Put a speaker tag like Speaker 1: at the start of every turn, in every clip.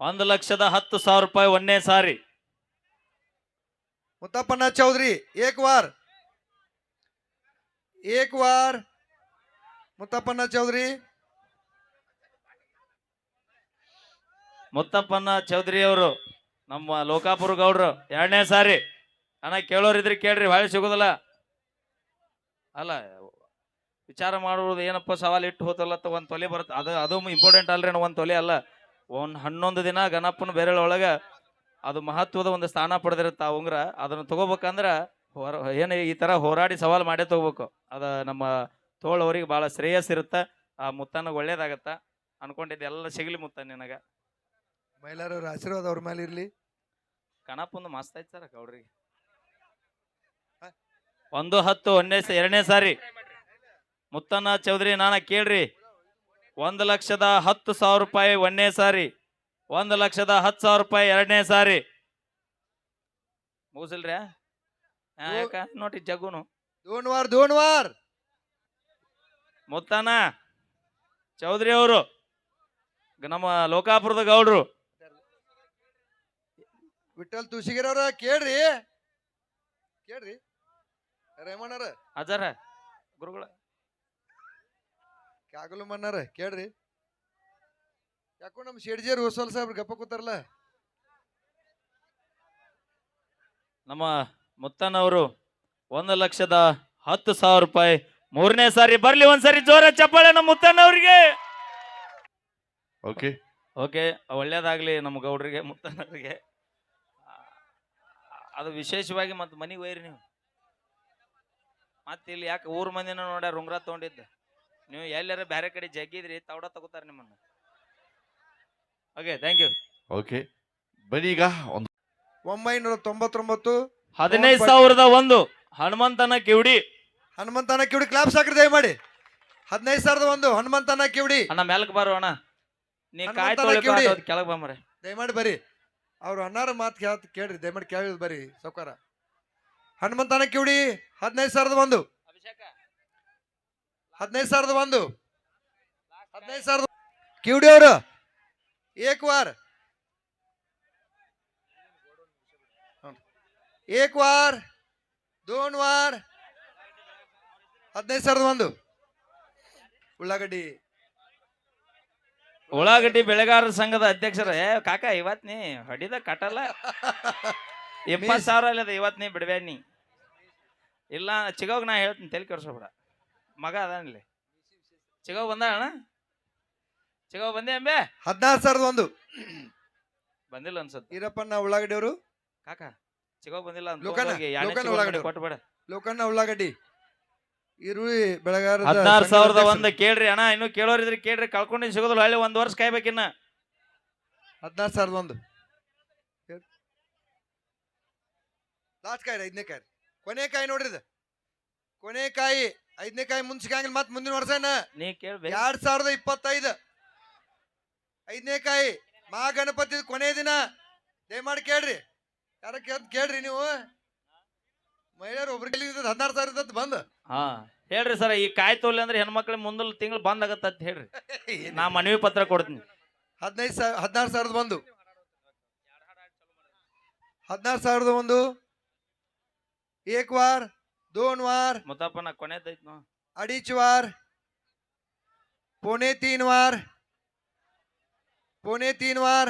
Speaker 1: ಒಂದು ಲಕ್ಷದ ಹತ್ತು ಸಾವಿರ ರೂಪಾಯಿ ಒಂದೇ ಸಾರಿ.
Speaker 2: ಮುತ್ತಪ್ಪನ ಚೌಧರಿ ಏಕ್ ವಾರ್ ಏಕ್ ವಾರ್ ಮುತ್ತಪ್ಪಣ್ಣ ಚೌಧರಿ.
Speaker 1: ಮುತ್ತಪ್ಪನ ಚೌಧರಿ ಅವರು ನಮ್ಮ ಲೋಕಾಪುರ ಗೌಡ್ರು ಎರಡನೇ ಸಾರಿ. ಅಣ್ಣ ಕೇಳೋರಿದ್ರೆ ಕೇಳ್ರಿ ಭಾಳ ಸಿಗೋದಿಲ್ಲ. ಅಲ್ಲ ವಿಚಾರ ಮಾಡುವುದು ಏನಪ್ಪ ಸವಾಲು ಇಟ್ಟು ಹೋತಲ್ಲ ಒಂದು ತೊಲೆ ಬರುತ್ತೆ. ಅದು ಅದು ಇಂಪಾರ್ಟೆಂಟ್ ಅಲ್ರಿ ಒಂದು ತೊಲೆ ಅಲ್ಲ. ಒಂದು ಹನ್ನೊಂದು ದಿನ ಗಣಪನ ಬೆರಳೊಳಗೆ ಒಳಗ ಅದು ಮಹತ್ವದ ಒಂದು ಸ್ಥಾನ ಪಡೆದಿರುತ್ತೆ ಆ ಉಂಗ್ರ. ಅದನ್ನು ತಗೋಬೇಕಂದ್ರ ಹೊರ ಏನು ಈ ಥರ ಹೋರಾಡಿ ಸವಾಲು ಮಾಡೇ ತಗೋಬೇಕು. ಅದು ನಮ್ಮ ತೋಳವರಿಗೆ ಭಾಳ ಶ್ರೇಯಸ್ ಇರುತ್ತೆ. ಆ ಮುತ್ತನ ಒಳ್ಳೇದಾಗತ್ತೆ. ಅನ್ಕೊಂಡಿದ್ದೆ ಎಲ್ಲ ಸಿಗಲಿ ಮುತ್ತ ನಿನಗ.
Speaker 2: ಮಹಿಳೆಯರ ಆಶೀರ್ವಾದ ಅವ್ರ ಮೇಲೆ ಇರ್ಲಿ.
Speaker 1: ಗಣಪನ ಮಸ್ತ್ ಐತಿ ಸರ್ ಗೌಡ್ರಿಗೆ. ಒಂದು ಹತ್ತು ಒಂದನೇ ಎರಡನೇ ಸಾರಿ. ಮುತ್ತನ್ನ ಚೌಧರಿ ನಾನ ಕೇಳ್ರಿ. ಒಂದು ಲಕ್ಷದ ಹತ್ತು ಸಾವಿರ ರೂಪಾಯಿ ಒಂದನೇ ಸಾರಿ ಒಂದು ಲಕ್ಷದ ಹತ್ತು ಸಾವಿರ ರೂಪಾಯಿ ಎರಡನೇ ಸಾರಿ. ಮುಗಿಸಿಲ್ರಿ? ಯಾಕ? ನೋಡಿ ಜಗ್ಗುನು.
Speaker 2: ದೋನ್ ವಾರ್
Speaker 1: ಮುತ್ತಾನ ಚೌಧರಿ ಅವರು ನಮ್ಮ ಲೋಕಾಪುರದ ಗೌಡ್ರು.
Speaker 2: ವಿಠಲ್ ತುಸಿಗಿರವ್ರ ಕೇಳ್ರಿ. ಕೇಳ್ರಿ. ರೇಮಣ್ಣರ
Speaker 1: ಹಜಾರ ಗುರುಗಳ.
Speaker 2: ಕ್ಯಾಗಲು ಮನ್ನಾರ ಕೇಳ್ರಿ. ಯಾಕೋ ನಮ್ಮ ಶೇಡ್ಜಿಯರ್ ಹೊಸಲ್ ಸಾಹೇಬ್ರು ಗಪ್ಪ ಕೂತಾರಲ್ಲ?
Speaker 1: ನಮ್ಮ ಮುತ್ತನವರು ಒಂದು ಲಕ್ಷದ ಹತ್ತು ಸಾವಿರ ರೂಪಾಯಿ ಮೂರನೇ ಸಾರಿ ಬರ್ಲಿ ಒಂದ್ಸರಿ ಜೋರ ಚಪ್ಪಾಳೆ ನಮ್ಮ ಮುತ್ತನವ್ರಿಗೆ
Speaker 3: ಓಕೆ
Speaker 1: ಓಕೆ ಒಳ್ಳೇದಾಗ್ಲಿ ನಮ್ಮ ಗೌಡ್ರಿಗೆ ಮುತ್ತನವ್ರಿಗೆ ಆ, ಅದು ವಿಶೇಷವಾಗಿ ಮತ್ತೆ ಮನೆಗೆ ಒಯ್ರಿ ನೀವು. ಮತ್ತೆ ಇಲ್ಲಿ ಯಾಕೆ ಊರ್ ಮಂದಿನ ನೋಡ್ಯಾರ ಉಂಗ್ರ ತಗೊಂಡಿದ್ದ. ನೀವು ಎಲ್ಲಾರ ಬೇರೆ ಕಡೆ ಜಗ್ಗಿದ್ರಿ ತೌಡ ತಗೋತಾರ ನಿಮ್ಮನ್ನ. ಓಕೆ ಥ್ಯಾಂಕ್ ಯು
Speaker 3: ಓಕೆ ಬನ್ನಿ ಈಗ ಒಂದು
Speaker 2: ಒಂಬೈನೂರ ತೊಂಬತ್ತೊಂಬತ್ತು
Speaker 1: ಹದಿನೈದು ಸಾವಿರದ ಒಂದು ಹನುಮಂತನ ಕಿವಿಡಿ.
Speaker 2: ಹನುಮಂತನ ಕಿವಿಡಿ ಕ್ಲಾಪ್ಸ್ ಹಾಕ್ರಿ ದಯಮಾಡಿ. ಹದಿನೈದು ಸಾವಿರದ ಒಂದು ಹನುಮಂತನ ಕಿವಿಡಿ.
Speaker 1: ಅಣ್ಣ ಮೇಲಕ್ಕೆ ಬಾರೋ ಅಣ್ಣ. ನೀ ಕಾಯ್
Speaker 2: ಹನುಮಂತನ ಕಿವಿಡಿ.
Speaker 1: ಕೆಳಗೆ ಬಾಮರೆ
Speaker 2: ದಯಮಾಡಿ ಬರ್ರಿ ಅವ್ರು ಅಣ್ಣಾರ ಮಾತು ಕೇಳ್ತ ಕೇಳ್ರಿ ದಯಮಾಡಿ ಕೇಳಿದ್ ಬರ್ರಿ ಸೌಕಾರ. ಹನುಮಂತನ ಕಿವಿಡಿ ಹದಿನೈದು ಸಾವಿರದ ಒಂದು. ಹದಿನೈದು ಸಾವಿರದ ಒಂದು. ಹದಿನೈದು ಸಾವಿರದ ಕಿವಿಡಿ ಅವರು. ಏಕ್ ವಾರ್ ಹ್ಮ್. ಏಕ್ ವಾರ್ ದೋನ್ ವಾರ್ ಹದಿನೈದು ಸಾವಿರದ ಒಂದು. ಉಳ್ಳಾಗಡ್ಡಿ.
Speaker 1: ಉಳ್ಳಾಗಡ್ಡಿ ಬೆಳೆಗಾರರ ಸಂಘದ ಅಧ್ಯಕ್ಷರೇ ಕಾಕ ಇವತ್ ನೀ ಹೊಡಿದ ಕಟ್ಟಲ್ಲ ಇಪ್ಪತ್ತು ಸಾವಿರ ಅಲ್ಲದ ಇವತ್ ನೀ ಬಿಡ್ಬೇಡ ನೀ. ಇಲ್ಲ ಚಿಗೋಗ್ ನಾ ಹೇಳ್ತೀನಿ ತಲೆ ಕೆಡ್ಸೋಬೇಡ ಮಗ ಅದಾನಲ್ಲಿ. ಚಿಗೋ ಬಂದ ಅಣ್ಣ ಚಿಗೋ ಬಂದೆ ಅಂಬೆ?
Speaker 2: ಹದಿನಾರು ಸಾವಿರದ ಒಂದು.
Speaker 1: ಬಂದಿಲ್ಲ ಅನ್ಸತ್
Speaker 2: ಈರಪ್ಪನ ಉಳ್ಳಾಗಡ್ಡಿ ಅವರು?
Speaker 1: ಕಾಕ ಚಿಗೋ ಬಂದಿಲ್ಲ
Speaker 2: ಲೋಕನ, ಲೋಕನ ಉಳ್ಳಾಗಡ್ಡಿ.
Speaker 1: ಕೊಟ್ಬಿಡ.
Speaker 2: ಲೋಕಣ್ಣ ಉಳ್ಳಾಗಡ್ಡಿ. ಈರುಳ್ಳಿ ಬೆಳಗಾರ
Speaker 1: ಹದಿನಾರು ಸಾವಿರದ ಒಂದು ಕೇಳ್ರಿ ಅಣ್ಣ ಇನ್ನು ಕೇಳೋರಿದ್ರಿ ಕೇಳ್ರಿ ಕಳ್ಕೊಂಡಿನ್ ಸಿಗೋದಿಲ್ಲ ಹಳ್ಳಿ ಒಂದ್ ವರ್ಷ ಕಾಯ್ಬೇಕಿನ್ನ
Speaker 2: ಹದಿನಾರು ಸಾವಿರದ ಒಂದು. ಲಾಸ್ಟ್ ಕಾಯಿ ಐದನೇ ಕಾಯಿ ಕೊನೆ ಕಾಯಿ ನೋಡ್ರಿ ಇದು. ಕೊನೆ ಕಾಯಿ ಐದನೇ ಕಾಯಿ ಮುಂಚಿಕಂಗಿಲ್ಲ ಮತ್ತೆ ಮುಂದಿನ ವರ್ಷ
Speaker 1: ನೀ ಕೇಳ್ಬೇಕು.
Speaker 2: ಎರಡ್ ಸಾವಿರದ ಇಪ್ಪತ್ತೈದು. ಐದನೇ ಕಾಯಿ ಮಹಾ ಗಣಪತಿ ಕೊನೆ ದಿನ. ದಯಮಾಡಿ ಕೇಳ್ರಿ. ಯಾರ ಕೇಳ್ ಕೇಳ್ರಿ ನೀವು. ಮಹಿಳೆಯರು ಒಬ್ರಿಗೆ ಹದಿನಾರು ಸಾವಿರ ಇದ್ದದ್ದು ಬಂದು.
Speaker 1: ಹಾ ಹೇಳ್ರಿ ಸರ್ ಈ ಕಾಯಿ ತೋಲಿ ಅಂದ್ರೆ ಹೆಣ್ಮಕ್ಳಿಗೆ ಮುಂದಲ್ ತಿಂಗಳು ಬಂದ್ ಆಗತ್ತ ಅಂತ ಹೇಳ್ರಿ ನಾ ಮನವಿ ಪತ್ರ ಕೊಡ್ತೀನಿ.
Speaker 2: ಹದಿನೈದು ಸಾವಿರ ಹದಿನಾರು ಸಾವಿರದ ಒಂದು. ಹದಿನಾರು ಸಾವಿರದ ಒಂದು. ಏಕ್ ವಾರ್ ದೋನ್ ವಾರ್
Speaker 1: ಮುತ್ತಪ್ಪನ ಕೊನೆದೈತ್ ನೋ
Speaker 2: अडीच वार पौने तीन वार पौने तीन वार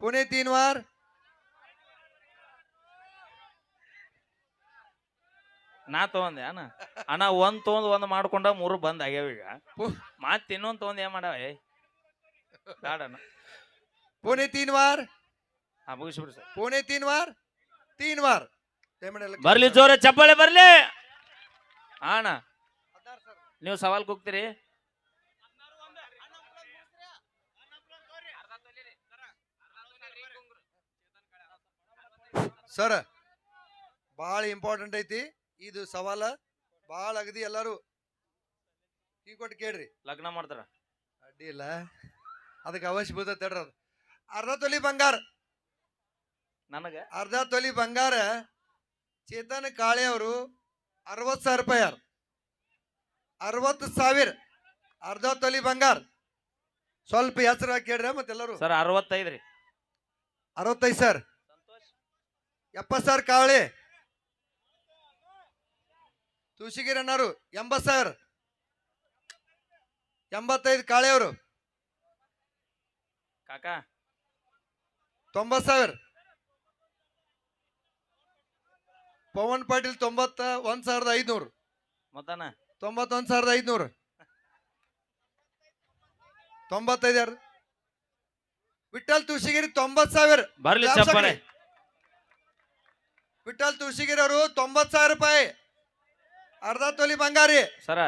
Speaker 2: पौने तीन वार
Speaker 1: ನಾ ತಗೊಂಡೆ ಅಣ್ಣ ಅಣ್ಣ ಒಂದ್ ತಗೊಂಡ್ ಒಂದ್ ಮಾಡ್ಕೊಂಡ ಮೂರು ಬಂದ್ ಆಗ್ಯಾವ ಈಗ
Speaker 2: ಪು-
Speaker 1: ಮತ್ ಇನ್ನೊಂದ್ ತಗೊಂಡ್ ಏನ್ ಮಾಡವ ಏ ಬೇಡಣ್ಣ
Speaker 2: पौने तीन वार
Speaker 1: ಹಾ ಮುಗಿಸ್ಬಿಡ್ರಿ ಸರ್
Speaker 2: पौने तीन वार तीन वार ದಯಮಾಡಿ ಎಲ್ಲ
Speaker 1: ಬರ್ಲಿ ಜೋರ ಚಪ್ಪಾಳೆ ಬರ್ಲಿ. ಅಣ್ಣ ನೀವು ಸವಾಲ್ ಕೂಗ್ತೀರಿ.
Speaker 2: ಸರ್ ಭಾಳ ಇಂಪಾರ್ಟೆಂಟ್ ಐತಿ. ಇದು ಸವಾಲ ಭಾಳ ಅಗದಿ ಎಲ್ಲರೂ ಕೀ ಕೊಟ್ಟು ಕೇಳ್ರಿ.
Speaker 1: ಲಗ್ನ ಮಾಡ್ತಾರ.
Speaker 2: ಅಡ್ಡಿ ಇಲ್ಲ. ಅದಕ್ಕೆ ಅವಶ್ಯ ಬೀಳ್ತೈತೆ ತಡ್ರಿ ಅದು. ಅರ್ಧ ತೊಲಿ ಬಂಗಾರ.
Speaker 1: ನನಗ?
Speaker 2: ಅರ್ಧ ತೊಲಿ ಬಂಗಾರ. ಚೇತನ್ ಕಾಳೆ ಅವರು ಅರವತ್ತು ಸಾವಿರ ರೂಪಾಯಿ ಯಾರು? ಅರವತ್ತು ಸಾವಿರ. ಅರ್ಧ ತೊಲಿ ಬಂಗಾರ. ಸ್ವಲ್ಪ ಹೆಸರು ಕೇಳ್ರಿ ಮತ್ತೆಲ್ಲರೂ.
Speaker 1: ಸರ್ ಅರವತ್ತೈದು ರೀ.
Speaker 2: ಅರವತ್ತೈದು ಸರ್ ಎಪ್ಪತ್ತು ಸಾವಿರ ಕಾವಳಿ. ತುಳಸಿಗಿರಿ ಅಣ್ಣಾರು ಎಂಬತ್ತು ಸಾವಿರ. ಎಂಬತ್ತೈದು ಕಾಳೆ ಅವರು.
Speaker 1: ಕಾಕಾ.
Speaker 2: ತೊಂಬತ್ತು ಸಾವಿರ. ಪವನ್ ಪಾಟೀಲ್ ತೊಂಬತ್ತ ಒಂದ್ ಸಾವಿರದ ಐದ್ನೂರು.
Speaker 1: ಮತ್ತನ
Speaker 2: ತೊಂಬತ್ತೊಂದ್ ಸಾವಿರದ ಐದ್ನೂರು. ತೊಂಬತ್ತೈದು ಯಾರು ವಿಠಲ್ ತುಳಸಿಗಿರಿ ತೊಂಬತ್ ಸಾವಿರ.
Speaker 1: ಬರ್ಲಿ
Speaker 2: ಕ್ಲಾಪ್ಸ್
Speaker 1: ಚಪ್ಪಾಳೆ.
Speaker 2: ಹಾಕ್ರಿ. ವಿಠಲ್ ತುಳಸಿಗಿರಿ ಅವರು ತೊಂಬತ್ ಸಾವಿರ ರೂಪಾಯಿ. ಅರ್ಧ ತೊಲಿ ಬಂಗಾರಿ.
Speaker 1: ಸರ.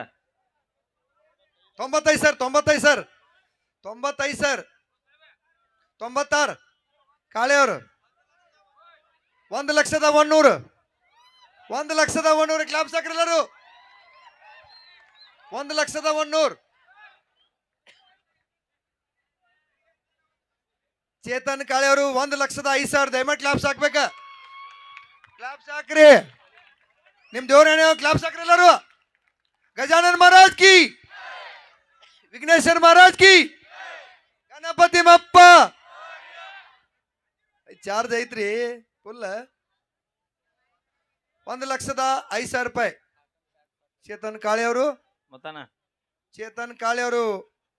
Speaker 2: ತೊಂಬತ್ತೈದು ಸರ್ ತೊಂಬತ್ತೈದು ಸರ್. ತೊಂಬತ್ತೈದು ಸರ್. ತೊಂಬತ್ತಾರು. ಕಾಳೆಯವರು ಒಂದು ಲಕ್ಷದ ಒನ್ನೂರು ಒಂದು ಲಕ್ಷದ ಒನ್ನೂರು ಕ್ಲಾಪ್ಸ್ ಹಾಕ್ರೆಲ್ಲರು ಒಂದು ಲಕ್ಷದ ಒನ್ನೂರು ಚೇತನ್ ಕಾಳೆಯವರು ಒಂದು ಲಕ್ಷದ ಐದು ಸಾವಿರ ದಯಮಾಡಿ ಕ್ಲಾಪ್ಸ್ ಹಾಕ್ಬೇಕ? ಕ್ಲಾಪ್ಸ್ ಹಾಕ್ರಿ. ನಿಮ್ ದೇವ್ರ ಕ್ಲಾಪ್ಸ್ ಹಾಕ್ರಿ ಗಜಾನನ್ ಮಹಾರಾಜ್ ಕಿ. ವಿಘ್ನೇಶ್ವರ್ ಮಹಾರಾಜ್ ಕಿ. ಗಣಪತಿ ಮಪ್ಪ. ಚಾರ್ಜ್ ಐತ್ರಿ ಫುಲ್ ಒಂದು ಲಕ್ಷದ ಐದು ಸಾವಿರ ರೂಪಾಯಿ. ಚೇತನ್ ಕಾಳಿ ಅವರು. ಚೇತನ್ ಕಾಳಿ ಅವರು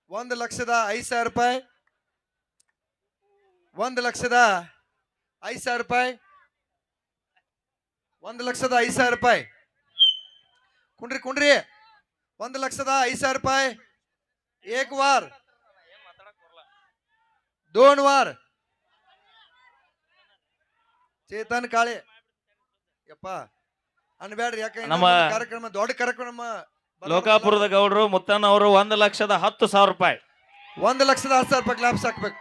Speaker 2: ಒಂದು ಲಕ್ಷದ ಐದು ಸಾವಿರ ರೂಪಾಯಿ. ಒಂದು ಲಕ್ಷದ ಐದು ಸಾವಿರ ರೂಪಾಯಿ. ಒಂದು ಲಕ್ಷದ ಐದು ಸಾವಿರ ರೂಪಾಯಿ. ಕುಂಡ್ರಿ ಕುಂಡ್ರಿ. ಒಂದು ಲಕ್ಷದ ಐದು ಸಾವಿರ ರೂಪಾಯಿ. ಏಕ್ ವಾರ್. ದೋನ್ ವಾರ್. ಚೇತನ್ ಕಾಳಿ. ಯಪ್ಪ. ಅನ್ಬ್ಯಾಡ್ರಿ ಯಾಕೆ
Speaker 1: ನಮ್ಮ-
Speaker 2: ಕಾರ್ಯಕ್ರಮ ದೊಡ್ಡ ಕಾರ್ಯಕ್ರಮ
Speaker 1: ಲೋಕಾಪುರದ ಗೌಡ್ರು ಮುತ್ತಣ್ಣ ಅವರು ಒಂದು ಲಕ್ಷದ ಹತ್ತು ಸಾವಿರ ರೂಪಾಯಿ.
Speaker 2: ಒಂದು ಲಕ್ಷದ ಹತ್ತು ಸಾವಿರ ರೂಪಾಯಿ ಕ್ಲಾಪ್ಸ್ ಹಾಕ್ಬೇಕು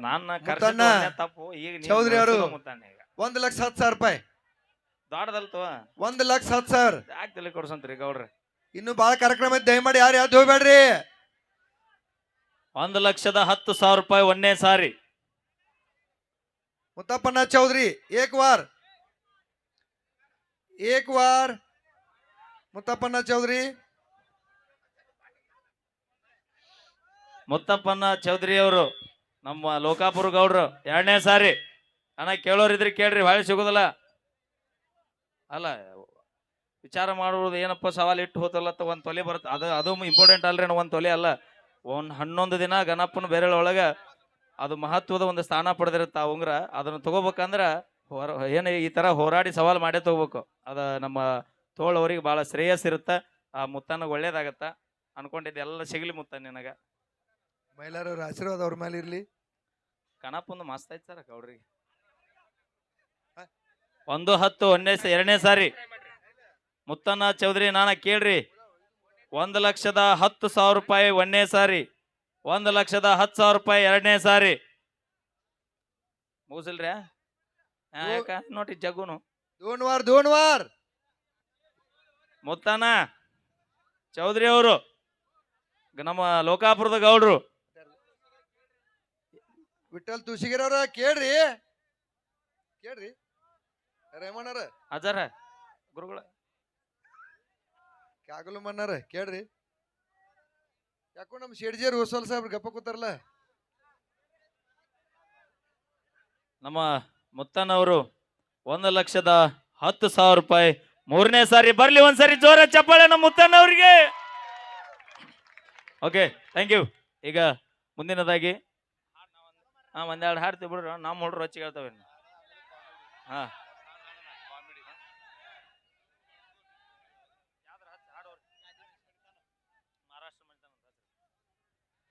Speaker 1: ನನ್ನ
Speaker 2: ಮುತ್ತಣ್ಣ,
Speaker 1: ಕರ್ಸಿದ್ದು ತಪ್ಪು. ಈಗ ನೀವು
Speaker 2: ಚೌಧರಿ ಅವರು.
Speaker 1: ಮುತ್ತಣ್ಣ ಈಗ.
Speaker 2: ಒಂದು ಲಕ್ಷ ಹತ್ತು ಸಾವಿರ ರೂಪಾಯಿ.
Speaker 1: ದೊಡ್ಡದಲ್ತವ
Speaker 2: ಒಂದು ಲಕ್ಷ ಹತ್ತು ಸಾವಿರ.
Speaker 1: ಯಾಕೆ ತಲೆ ಕೊಡ್ಸಂತ್ರಿ ಗೌಡ್ರಿ?
Speaker 2: ಇನ್ನು ಬಾಳ ಕಾರ್ಯಕ್ರಮ ಐತೆ ದಯಮಾಡಿ ಯಾರು ಯಾವ್ದು ಹೋಗ್ಬೇಡ್ರಿ
Speaker 1: ಒಂದು ಲಕ್ಷದ ಹತ್ತು ಸಾವಿರ ರೂಪಾಯಿ ಒಂದೇ ಸಾರಿ.
Speaker 2: ಮುತ್ತಪ್ಪನ ಚೌಧರಿ ಏಕ್ ವಾರ್ ಏಕ್ ವಾರ್. ಮುತ್ತಪ್ಪಣ್ಣ ಚೌಧರಿ.
Speaker 1: ಮುತ್ತಪ್ಪಣ್ಣ ಚೌಧರಿ ಅವರು, ನಮ್ಮ ಲೋಕಾಪುರ ಗೌಡ್ರು, ಎರಡನೇ ಸಾರಿ. ಅಣ್ಣ, ಕೇಳೋರಿದ್ರೆ ಕೇಳ್ರಿ, ಭಾಳ ಸಿಗೋದಿಲ್ಲ. ಅಲ್ಲ, ವಿಚಾರ ಮಾಡುವುದು ಏನಪ್ಪ, ಸವಾಲು ಇಟ್ಟು ಹೋತಲ್ಲ ಒಂದು ತೊಲೆ ಬರುತ್ತೆ ಅದು ಅದು ಇಂಪಾರ್ಟೆಂಟ್ ಅಲ್ರಿ ಒಂದು ತೊಲೆ ಅಲ್ಲ. ಒಂದು ಹನ್ನೊಂದು ದಿನ ಗಣಪನ ಒಳಗೆ ಅದು ಮಹತ್ವದ ಒಂದು ಸ್ಥಾನ ಪಡೆದಿರುತ್ತೆ ಆ ಉಂಗ್ರ. ಅದನ್ನು ತಗೋಬೇಕಂದ್ರ ಹೊರ ಏನು ಈ ಥರ ಹೋರಾಡಿ ಸವಾಲು ಮಾಡೇ ತಗೋಬೇಕು. ಅದು ನಮ್ಮ ತೋಳವರಿಗೆ ಭಾಳ ಶ್ರೇಯಸ್ ಇರುತ್ತೆ? ಆ ಮುತ್ತನ ಒಳ್ಳೇದಾಗತ್ತ? ಅನ್ಕೊಂಡಿದ್ದೆ ಎಲ್ಲ ಸಿಗಲಿ ಮುತ್ತ ನಿನಗೆ.
Speaker 2: ಮೈಲಾರವ್ರ ಆಶೀರ್ವಾದ ಅವ್ರ ಮೇಲೆ ಇರಲಿ.
Speaker 1: ಕಣಪೊಂದು ಮಸ್ತ್ ಆಯ್ತು ಸರ್ ಗೌಡ್ರಿಗೆ ಒಂದು ಹತ್ತು ಒಂದನೇ ಎರಡನೇ ಸಾರಿ. ಮುತ್ತಣ್ಣ ಚೌಧರಿ ನಾನು ಕೇಳ್ರಿ. ಒಂದು ಲಕ್ಷದ ಹತ್ತು ಸಾವಿರ ರೂಪಾಯಿ ಒಂದನೇ ಸಾರಿ. ಒಂದು ಲಕ್ಷದ ಹತ್ತು ಸಾವಿರ ರೂಪಾಯಿ ಎರಡನೇ ಸಾರಿ. ಮುಗಿಸಿಲ್ರಿ ಯಾಕ? ನೋಡಿ ಜಗುನು
Speaker 2: ದೋನ್ ವಾರ್ ದೋನ್ ವಾರ್
Speaker 1: ಮುತ್ತಣ್ಣ ಚೌಧರಿ ಅವರು ನಮ್ಮ ಲೋಕಾಪುರದ ಗೌಡ್ರು.
Speaker 2: ವಿಠಲ್ ತುಸಿಗಿರವ್ರ ಕೇಳ್ರಿ. ಕೇಳ್ರಿ. ರೇಮಣ್ಣರ
Speaker 1: ಅಜರ ಗುರುಗಳ.
Speaker 2: ಕಾಗಲು ಮಣ್ಣಾರ ಕೇಳ್ರಿ. ಯಾಕೋ ನಮ್ಮ ಶೇಡ್ಜಿಯರ್ ಹೊಸಲ್ ಸಾಹೇಬ್ರು ಗಪ್ಪ ಕೂತಾರಲ್ಲ.
Speaker 1: ನಮ್ಮ ಮುತ್ತಣ್ಣವರು ಒಂದು ಲಕ್ಷದ ಹತ್ತು ಸಾವಿರ ರೂಪಾಯಿ ಮೂರನೇ ಸಾರಿ ಬರ್ಲಿ ಒಂದ್ಸರಿ ಜೋರ ಚಪ್ಪಾಳೆ ನಮ್ಮ ಮುತ್ತನವ್ರಿಗೆ. ಓಕೆ ಥ್ಯಾಂಕ್ ಯು ಈಗ ಮುಂದಿನದಾಗಿ. ಹಾ ಒಂದೆರಡು ಹಾಡ್ತೀವಿ ಬಿಡ್ರಿ. ನಮ್ಮ ಹುಡ್ರು ಹಚ್ಚಿ ಹೇಳ್ತವೆ ಹಾ.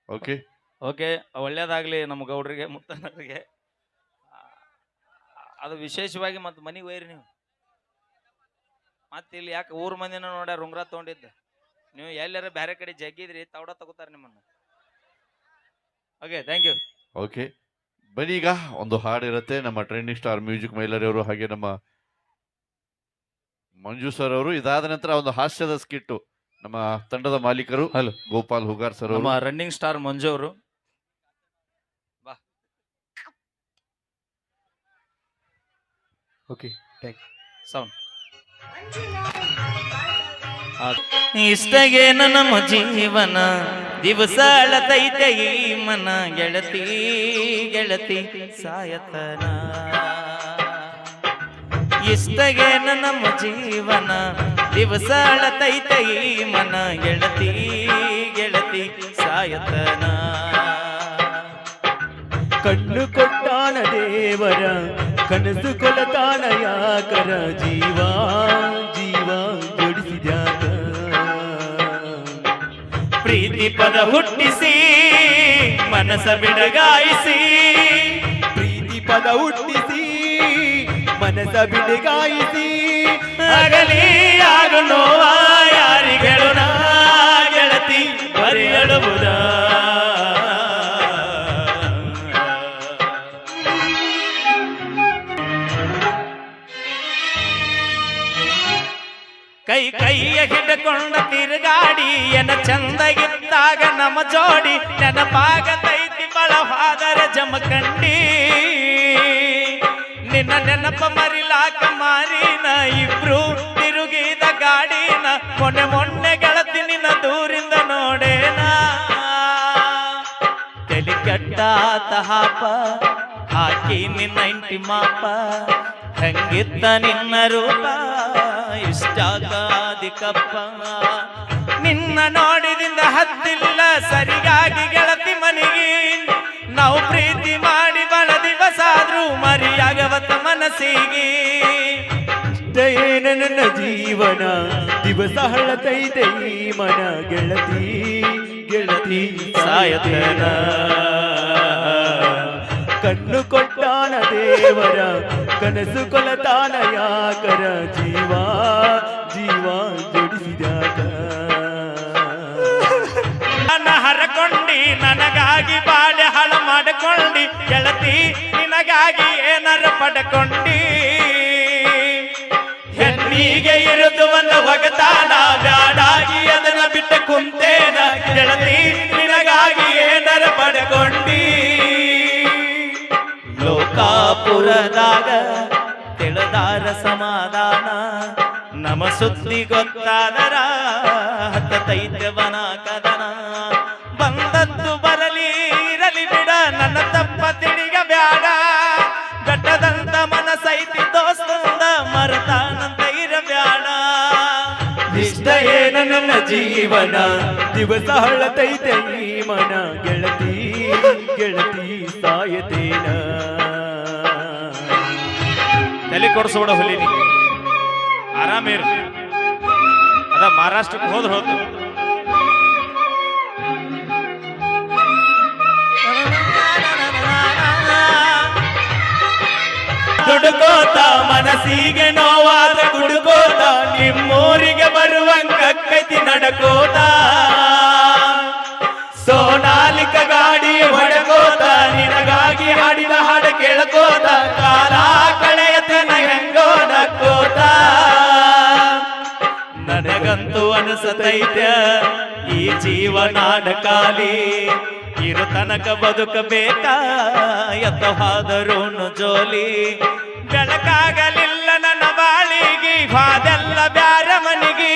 Speaker 3: ಓಕೆ
Speaker 1: ಓಕೆ ಒಳ್ಳೇದಾಗ್ಲಿ ನಮ್ಮ ಗೌಡ್ರಿಗೆ ಮುತ್ತನವ್ರಿಗೆ. ಅದು ವಿಶೇಷವಾಗಿ ಮತ್ತೆ ಮನೆಗೆ ಒಯ್ರಿ ನೀವು. ಮತ್ತೆ ಇಲ್ಲಿ ಯಾಕೆ ಊರ್ ಮಂದಿನ ನೋಡ್ಯಾರ ಉಂಗ್ರ ತೊಗೊಂಡಿದ್ದ. ನೀವು ಎಲ್ಲಾರ ಬೇರೆ ಕಡೆ ಜಗ್ಗಿದ್ರಿ ತೌಡ ತಗೋತಾರ ನಿಮ್ಮನ್ನ. ಓಕೆ ಥ್ಯಾಂಕ್ ಯು
Speaker 3: ಓಕೆ ಬನ್ನಿ ಈಗ ಒಂದು ಹಾಡು ಇರುತ್ತೆ. ನಮ್ಮ ಟ್ರೆಂಡಿಂಗ್ ಸ್ಟಾರ್ ಮ್ಯೂಸಿಕ್ ಮೈಲರಿ ಅವರು ಹಾಗೆ ನಮ್ಮ ಮಂಜು ಸರ್ ಅವರು. ಇದಾದ ನಂತರ ಒಂದು ಹಾಸ್ಯದ ಸ್ಕಿಟ್ಟು ನಮ್ಮ ತಂಡದ ಮಾಲೀಕರು
Speaker 1: ಹಲೋ
Speaker 3: ಗೋಪಾಲ್ ಹುಗಾರ್ ಸರ್
Speaker 1: ನಮ್ಮ ರನ್ನಿಂಗ್ ಸ್ಟಾರ್ ಮಂಜು ಅವರು.
Speaker 2: Okay
Speaker 1: sound. ಇಷ್ಟಗೆ ನಮ್ಮ ಜೀವನ ದಿವಸ ಅಳತೈತೆ ಈ ಮನ ಗೆಳತಿ ಗೆಳತಿ ಸಾಯತನ. ಇಷ್ಟಗೇನ ನಮ್ಮ ಜೀವನ ದಿವಸ ಅಳತೈತೆ ಈ ಮನ ಗೆಳತಿ ಗೆಳತಿ ಸಾಯತನ.
Speaker 4: ಕಣ್ಣು ಕೊಟ್ಟಾನ ದೇವರ ಕನಸು ಯಾಕರ ಜೀವ ಜೀವ ಜೋಡಿಸಿದ್ಯಾಕ
Speaker 1: ಪ್ರೀತಿ ಪದ ಹುಟ್ಟಿಸಿ, ಮನಸ ಬಿಡಗಾಯಿಸಿ.
Speaker 4: ಪ್ರೀತಿ ಪದ ಹುಟ್ಟಿಸಿ, ಮನಸ ಬಿಡಗಾಯಿಸಿ.
Speaker 1: ಆಗಲಿ ಆಗು ನೋವ ಯಾರಿಗಳು ನಾ ಗೆಳತಿ, ಬರೆಯಳುವುದ? ಕೈಯ ಹಿಡ್ಕೊಂಡ ತಿರುಗಾಡಿ, ಎನ ಚಂದಗಿದ್ದಾಗ ನಮ ಜೋಡಿ ನೆನಪಾಗತೈತಿ ಬಳವಾದರ ಜಮಕಂಡಿ ನಿನ್ನ ನೆನಪ ಮರಿಲಾಕ ಮಾರಿನ ಇಬ್ರು ತಿರುಗಿದ ಗಾಡಿನ ಕೊನೆ ಮೊನ್ನೆ ಗೆಳತಿ ನಿನ್ನ ದೂರಿಂದ ನೋಡೇನ. ತೆಲಿ ಕೆಟ್ಟಾತ ಹಾಪ, ಹಾಕಿ ನಿನ್ನ ಇಂಟಿ ಮಾಪ, ಹಂಗಿತ್ತ ನಿನ್ನ ರೂಪ. ಇಷ್ಟಾಗಾದಿ ಕಪ್ಪ ನಿನ್ನ ನೋಡಿದಿಂದ ಹತ್ತಿಲ್ಲ, ಸರಿಗಾಗಿ ಗೆಳತಿ ಮನೆಗೆ. ನಾವು ಪ್ರೀತಿ ಮಾಡಿ ಬಳ ದಿವಸ ಆದ್ರೂ ಮರಿಯಾಗವತ್ತ ಮನಸ್ಸಿಗೆ.
Speaker 4: ನನ್ನ ಜೀವನ? ದಿವಸ ಹಳತೈತೆ ಮನ ಗೆಳತಿ. ಗೆಳತಿ
Speaker 1: ಸಾಯತನ.
Speaker 4: ಕಣ್ಣು ಕೊಟ್ಟಾನ ದೇವರ ಕನಸು ಕೊಲತಾನ ಕರ ಜೀವ ಜೀವ ಜೋಡಿಸಿದ
Speaker 1: ನನ್ನ ಹರಕೊಂಡಿ, ನನಗಾಗಿ ಬಾಳೆ ಹಳ ಮಾಡಿಕೊಂಡಿ, ಗೆಳತಿ, ನಿನಗಾಗಿ ಏನರ ಪಡ್ಕೊಂಡಿ. ಲೋಕಾಪುರದಾಗ ತಿಳಿದಾರ ಸಮಾಧಾನ ನಮ ಸುದ್ದಿ ಗೊತ್ತಾದರ ಹತ್ತೈತ್ಯವನ ಕದನ. ಬಂದದ್ದು ಬರಲಿ ಇರಲಿ ಬಿಡ, ನನ್ನ ತಪ್ಪ ತಿಳಿಗ ಬ್ಯಾಡ. ಗಡ್ಡದಂತ ಮನಸೈತಿ ದೋಸ್ತಂದ ಇರಬ್ಯಾಡ.
Speaker 4: ಇಷ್ಟ ಏನ ನನ್ನ ಜೀವನ, ದಿವಸ ಹಳತೈತೆ ಈ ಮನ. ಗೆಳತಿ ಗೆಳತಿ ಸಾಯತೇನ.
Speaker 1: ತಲೆ ಕೊಡಿಸ್ಬಿಡ ಹುಲಿನಿ ಆರಾಮೇರು ಅದ ಮಹಾರಾಷ್ಟ್ರಕ್ಕೆ ಹೋದ್ರೆ ಹೋದ್ರು ದುಡುಕೋತ ಮನಸ್ಸಿಗೆ ನೋವಾದ ಗುಡುಕೋತ ನಿಮ್ಮೂರಿಗೆ ಬರುವಂಗಕ್ಕೈತಿ ನಡಕೋತ ನನಗಂತೂ ಈ ಜೀವನಾಡ ಇರತನಕ ಇರು ತನಕ ಬದುಕಬೇಕ? ಎತ್ತವಾದರೂನು ಜೋಲಿ? ಬೆಳಕಾಗಲಿಲ್ಲ ನನ್ನ ಬಾಳಿಗೆ, ಹಾದೆಲ್ಲ ಬ್ಯಾರ ಮನಿಗೆ.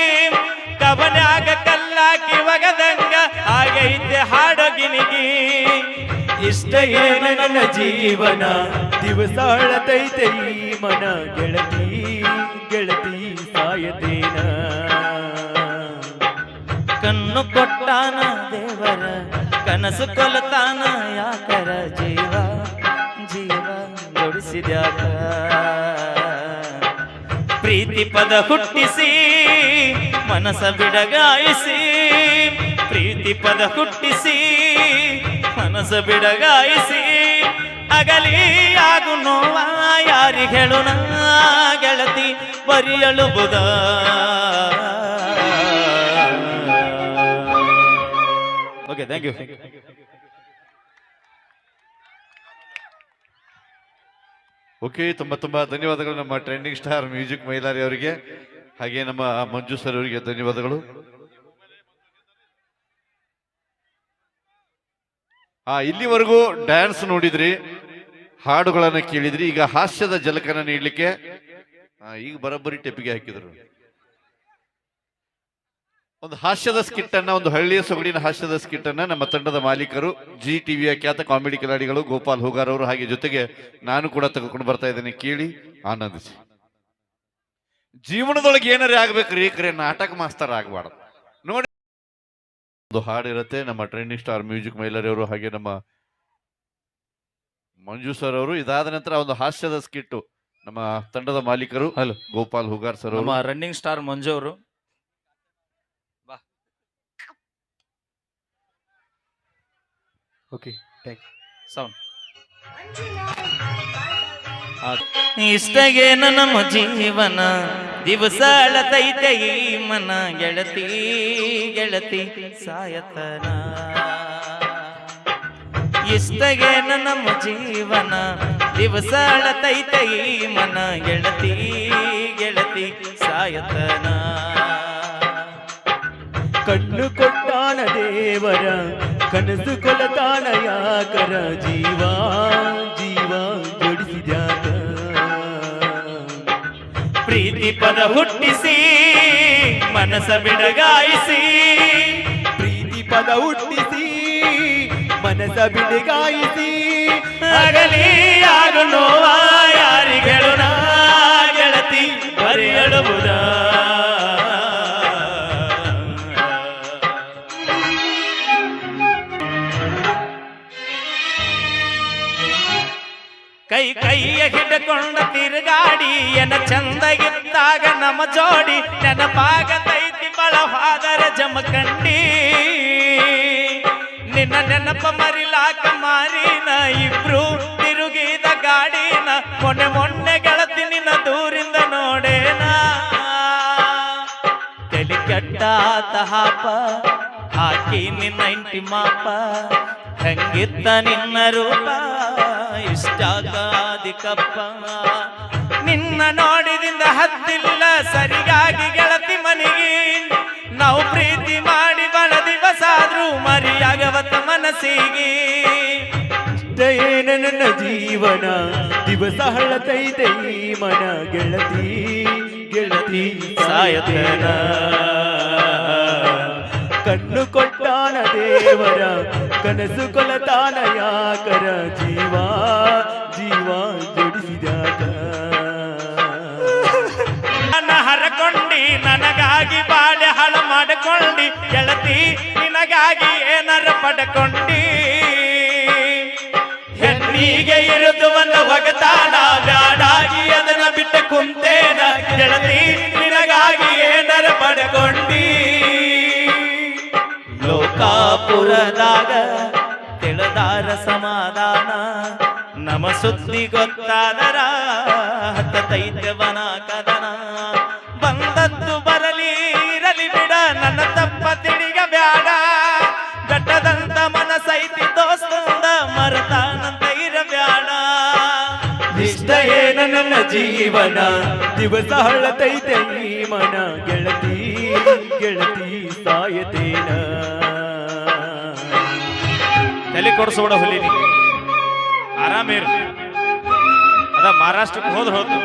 Speaker 1: ಕಬನಾಗ ಕಲ್ಲಾಕಿ ಒಗದಂಗ ಆಗೈತೆ ಹಾಡಗಿನಿಗಿ.
Speaker 4: ಇಷ್ಟ ಏನ ನನ್ನ ಜೀವನ? ದಿವಸ ಅಳತೈತೆ ಈ ಮನ ಗೆಳತಿ ಗೆಳತಿ ಸಾಯತೇನ.
Speaker 1: ಕಣ್ಣು ಕೊಟ್ಟಾನ ದೇವರ, ಕನಸು ಕೊಲತಾನ ಯಾಕರ ಜೀವ? ಜೀವ ಜೋಡಿಸಿದ್ಯಾಕ ಪ್ರೀತಿ ಪದ ಹುಟ್ಟಿಸಿ, ಮನಸ ಬಿಡಗಾಯಿಸಿ, ಪ್ರೀತಿ ಪದ ಹುಟ್ಟಿಸಿ, ಮನಸ ಬಿಡಗಾಯಿಸಿ, ಅಗಲಿ ಆಗು ನೋವ, ಯಾರಿಗೆ ಹೇಳು ನಾ ಗೆಳತಿ ಬರಿಯಲು ಬುಧ ಓಕೆ ಥ್ಯಾಂಕ್ ಯು
Speaker 3: ಓಕೆ ತುಂಬ ತುಂಬ ಧನ್ಯವಾದಗಳು ನಮ್ಮ ಟ್ರೆಂಡಿಂಗ್ ಸ್ಟಾರ್ ಮ್ಯೂಸಿಕ್ ಮೈಲಾರಿ ಅವರಿಗೆ. ಹಾಗೆ ನಮ್ಮ ಮಂಜು ಸರ್ ಅವರಿಗೆ ಧನ್ಯವಾದಗಳು. ಆ ಇಲ್ಲಿವರೆಗೂ ಡ್ಯಾನ್ಸ್ ನೋಡಿದ್ರಿ ಹಾಡುಗಳನ್ನು ಕೇಳಿದ್ರಿ ಈಗ ಹಾಸ್ಯದ ಜಲಕನ ನೀಡಲಿಕ್ಕೆ ಈಗ ಬರೋಬ್ಬರಿ ಟೆಪ್ಪಿಗೆ ಹಾಕಿದ್ರು. ಒಂದು ಹಾಸ್ಯದ ಸ್ಕಿಟ್ ಅನ್ನ ಒಂದು ಹಳ್ಳಿಯ ಸೊಗಡಿನ ಹಾಸ್ಯದ ಸ್ಕಿಟ್ ಅನ್ನ ನಮ್ಮ ತಂಡದ ಮಾಲೀಕರು ಜಿ ಟಿವಿಯ ಖ್ಯಾತ ಕಾಮಿಡಿ ಕಿಲಾಡಿಗಳು ಗೋಪಾಲ್ ಹುಗಾರ್ ಅವರು ಹಾಗೆ ಜೊತೆಗೆ ನಾನು ಕೂಡ ತಗೊಂಡು ಬರ್ತಾ ಇದ್ದೇನೆ. ಕೇಳಿ ಆನಂದಿಸಿ. ಜೀವನದೊಳಗೆ ಏನಾರೇ ಆಗ್ಬೇಕ್ರಿ ಕರೆ ನಾಟಕ ಮಾಸ್ತರ್ ಆಗ್ಬಾರ್ದು. ನೋಡಿ ಒಂದು ಹಾಡ್ ಇರುತ್ತೆ ನಮ್ಮ ಟ್ರೆಂಡಿಂಗ್ ಸ್ಟಾರ್ ಮ್ಯೂಸಿಕ್ ಮೈಲರ್ ಅವರು ಹಾಗೆ ನಮ್ಮ ಮಂಜು ಸರ್ ಅವರು. ಇದಾದ ನಂತರ ಒಂದು ಹಾಸ್ಯದ ಸ್ಕಿಟ್ಟು ನಮ್ಮ ತಂಡದ ಮಾಲೀಕರು
Speaker 1: ಹಲೋ.
Speaker 3: ಗೋಪಾಲ್ ಹುಗಾರ್ ಸರ್
Speaker 1: ನಮ್ಮ ರನ್ನಿಂಗ್ ಸ್ಟಾರ್ ಮಂಜು ಅವರು.
Speaker 4: ಓಕೆ
Speaker 1: ಸೌಂಡ್ ಇಷ್ಟಗೆ ನಮ್ಮ ಜೀವನ ದಿವಸ ಅಳತೈತೆ ಈ ಮನ ಗೆಳತಿ ಗೆಳತಿ ಸಾಯತನ. ಇಷ್ಟಗೆ ನಮ್ಮ ಜೀವನ ದಿವಸ ಅಳತೈತೆ ಈ ಮನ ಗೆಳತಿ ಗೆಳತಿ ಸಾಯತನ.
Speaker 4: ಕಣ್ಣು ಕೊಟ್ಟಾನ ದೇವರ ಕನಸು ಕೊಲತಾನ ಯಾಕರ ಜೀವ ಜೀವ ಜೋಡಿಸಿದ್ಯಾಕ?
Speaker 1: ಪ್ರೀತಿ ಪದ ಹುಟ್ಟಿಸಿ, ಮನಸ ಬಿಡಗಾಯಿಸಿ.
Speaker 4: ಪ್ರೀತಿ ಪದ ಹುಟ್ಟಿಸಿ, ಮನಸ ಬಿಡಗಾಯಿಸಿ
Speaker 1: ಆಗಲಿ ಹಿಡ್ಕೊಂಡ ತಿರುಗಾಡಿ, ಎನ ಚಂದಗಿದ್ದಾಗ ನಮ್ಮ ಜೋಡಿ ನೆನಪಾಗತೈತಿ ಬಳವಾದರ ಜಮಕಂಡಿ ನಿನ್ನ ನೆನಪ ಮರಿಲಾಕ ಮಾರಿನ ಇಬ್ರು ತಿರುಗಿದ ಗಾಡಿನ, ಮೊನ್ನೆ ಮೊನ್ನೆ ಗೆಳತಿ ನಿನ್ನ ದೂರಿಂದ ನೋಡೇನ. ತಲೆ ಕೆಟ್ಟಾತ ಹಾಪ, ಹಾಕಿ ನಿನ್ನ ಇಂಟಿ ಮಾಪ, ಹಂಗಿತ್ತ ನಿನ್ನ ರೂಪ. ಇಷ್ಟಾಗಾದಿ ಕಪ್ಪ ನಿನ್ನ ನೋಡಿದಿಂದ ಹತ್ತಿಲ್ಲ, ಸರಿಗಾಗಿ ಗೆಳತಿ ಮನೆಗೆ. ನಾವು ಪ್ರೀತಿ ಮಾಡಿ ಬಳ ದಿವಸ ಆದ್ರೂ ಮರಿಯಾಗವತ್ತ ಮನಸ್ಸಿಗೆ.
Speaker 4: ನನ್ನ ಜೀವನ, ದಿವಸ ಹಳತೈತೆ ಮನ ಗೆಳತಿ. ಗೆಳತಿ
Speaker 1: ಸಾಯತನ.
Speaker 4: ಕಣ್ಣು ಕೊಟ್ಟಾನ ದೇವರ ಕನಸು ಕೊಲತಾನಯ ಕರ ಜೀವ ಜೀವ ಜೋಡಿಸಿದ
Speaker 1: ನನ್ನ ಹರಕೊಂಡಿ, ನನಗಾಗಿ ಬಾಳೆ ಹಳ ಮಾಡಿಕೊಂಡಿ, ಗೆಳತಿ, ನಿನಗಾಗಿ ಏನರ ಪಡ್ಕೊಂಡಿ. ಹೆಣ್ಣಿಗೆ ಇರುದು ಒಂದು ಒಗತಾನ ಬ್ಯಾಡಾಗಿ ಅದನ್ನ ಬಿಟ್ಟು ಕುಂತೇನ, ಗೆಳತಿ ಲೋಕಾಪುರದಾಗ ತಿಳಿದಾರ ಸಮಾಧಾನ ನಮ ಸುದ್ದಿ ಗೊತ್ತಾದರ ತೈತ್ಯವನ ಕದನ. ಬಂದದ್ದು ಬರಲಿ ಇರಲಿ ಬಿಡ, ನನ್ನ ತಪ್ಪ ತಿಳಿಗ ಬ್ಯಾಡ. ಗಟ್ಟದಂತ ಮನಸೈತಿ ದೋಸ್ತಂದ, ಮರತಾನಂತ ಇರಬ್ಯಾಡ.
Speaker 4: ಏನ ನನ್ನ ಜೀವನ, ದಿವಸ ಹಳತೈತೆ ಈ ಮನ. ಗೆಳತಿ ಗೆಳತಿ ಸಾಯತೇನ.
Speaker 1: ತಲೆ ಕೊಡಿಸ್ಬಿಡ ಹುಲಿನಿ ಆರಾಮೇರು ಅದ ಮಹಾರಾಷ್ಟ್ರಕ್ಕೆ ಹೋದ್ರ ಹೋತು.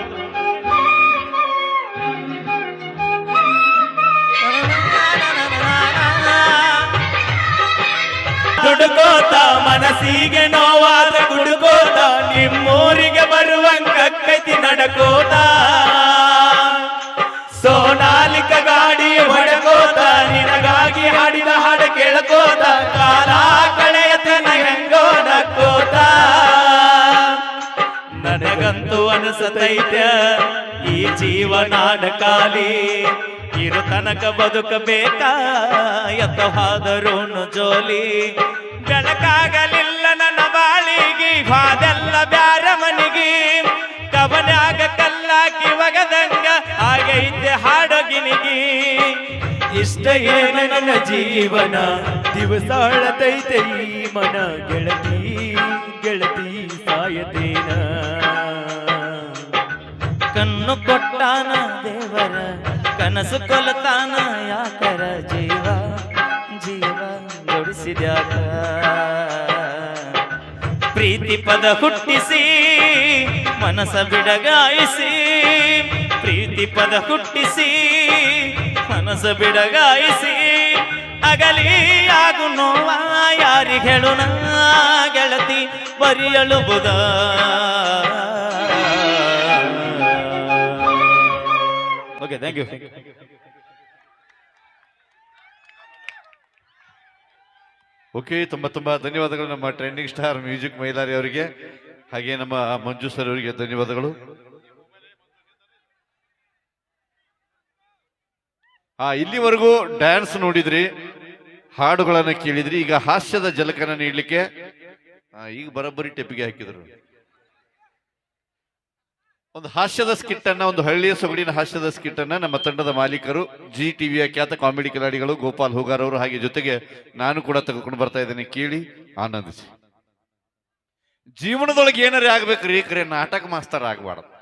Speaker 1: ದುಡುಕೋತ ಮನಸ್ಸಿಗೆ ನೋವಾದ ಗುಡುಕೋತ, ನಿಮ್ಮೂರಿಗೆ ಬರುವಂಗಕ್ಕೈತಿ ನಡಕೋತ. ಅನಿಸತೈತ ಈ ಜೀವನಾಡ ಕಾಲಿ ಇರು ತನಕ ಬದುಕಬೇಕಾ? ಎತ್ತವಾದರೂನು ಜೋಲಿ. ಬೆಳಕಾಗಲಿಲ್ಲ ನನ್ನ ಬಾಳಿಗೆ, ಹಾದೆಲ್ಲ ಬ್ಯಾರ ಮನಿಗೆ ಕವನಾಗ ಕಲ್ಲಾಕಿ ಒಗದಂಗ ಆಗೈತೆ ಹಾಡಗಿನಿಗಿ.
Speaker 4: ಇಷ್ಟ ಏನ ನನ್ನ ಜೀವನ? ದಿವಸಾಳತೈತೆ ಈ ಮನ. ಗೆಳತಿ ಗೆಳತಿ ಸಾಯತೇನ.
Speaker 1: ಕಣ್ಣು ಕೊಟ್ಟಾನ ದೇವರ, ಕನಸು ಕೊಲತಾನ ಯಾಕರ ಜೀವ ಜೀವ ಜೋಡಿಸಿದ್ಯಾಕ? ಪ್ರೀತಿ ಪದ ಹುಟ್ಟಿಸಿ, ಮನಸ ಬಿಡಗಾಯಿಸಿ, ಪ್ರೀತಿ ಪದ ಹುಟ್ಟಿಸಿ, ಮನಸ ಬಿಡಗಾಯಿಸಿ, ಅಗಲಿ ಆಗು ನೋವ ಯಾರಿ ಹೇಳುಣ ಗೆಳತಿ ಬರಿಯಳುಬುದ ಥ್ಯಾಂಕ್ ಯು
Speaker 3: ಓಕೆ ತುಂಬಾ ತುಂಬಾ ಧನ್ಯವಾದಗಳು ನಮ್ಮ ಟ್ರೆಂಡಿಂಗ್ ಸ್ಟಾರ್ ಮ್ಯೂಸಿಕ್ ಮೈಲಾರಿ ಅವರಿಗೆ, ಹಾಗೆ ನಮ್ಮ ಮಂಜು ಸರ್ ಅವರಿಗೆ ಧನ್ಯವಾದಗಳು. ಹಾ ಇಲ್ಲಿವರೆಗೂ ಡ್ಯಾನ್ಸ್ ನೋಡಿದ್ರಿ, ಹಾಡುಗಳನ್ನು ಕೇಳಿದ್ರಿ, ಈಗ ಹಾಸ್ಯದ ಜಲಕನ ನೀಡಲಿಕ್ಕೆ ಈಗ ಬರೋಬ್ಬರಿ ಟೆಪ್ಪಿಗೆ ಹಾಕಿದ್ರು. ಒಂದು ಹಾಸ್ಯದ ಸ್ಕಿಟ್ ಅನ್ನ, ಒಂದು ಹಳ್ಳಿಯ ಸೊಗಡಿನ ಹಾಸ್ಯದ ಸ್ಕಿಟ್ ಅನ್ನ ನಮ್ಮ ತಂಡದ ಮಾಲೀಕರು ಜಿ ಟಿವಿಯ ಖ್ಯಾತ ಕಾಮಿಡಿ ಕಿಲಾಡಿಗಳು ಗೋಪಾಲ್ ಹುಗಾರ್ ಅವರು ಹಾಗೆ ಜೊತೆಗೆ ನಾನು ಕೂಡ ತೆಗೆದುಕೊಂಡು ಬರ್ತಾ ಇದ್ದೇನೆ. ಕೇಳಿ ಆನಂದಿಸಿ. ಜೀವನದೊಳಗೆ ಏನಾರೇ ಆಗ್ಬೇಕ್ರಿ ಕರೆ ನಾಟಕ ಮಾಸ್ತರ್ ಆಗ್ಬಾರ್ದು.